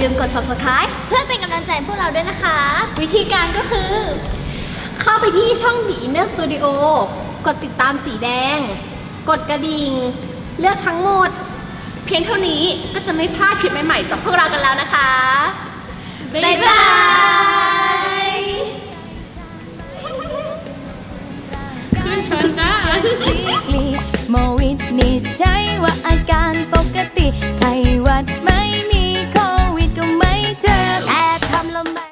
ลืมกด subscribe เพื่อเป็นกำลังใจพวกเราด้วยนะคะ วิธีการก็คือ เข้าไปที่ช่องดีเนอร์สตูดิโอกดติดตามสีแดง กดกระดิ่ง เลือกทั้งหมด เพียงเท่านี้ก็จะไม่พลาดคลิปใหม่ๆจากพวกเรากันแล้วนะคะ บ๊ายบายขึ้นชนจา more วินิจใช้ว่าอาการปกติไข้หวัดไม่